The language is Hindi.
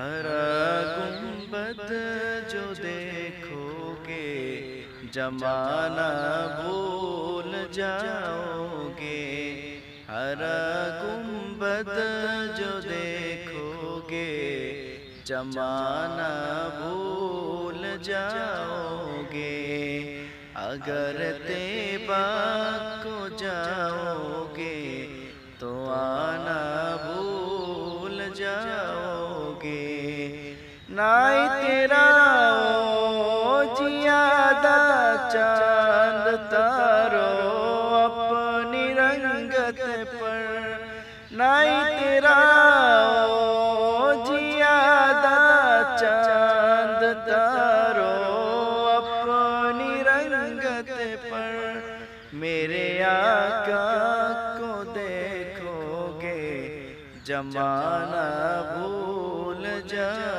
हरा गुंबद जो देखोगे, जमाना भूल जाओगे। हरा गुंबद जो देखोगे, जमाना भूल जाओगे। अगर तेबा को जाओगे तो आना जाओगे नाई तेरा ओ जियादा चाँद तारो अपनी रंगत पर। नाई तेरा ओ जियादा चाँद तारो अपनी रंगत पर। मेरे आका को देखोगे, जमाना भूल जाओगे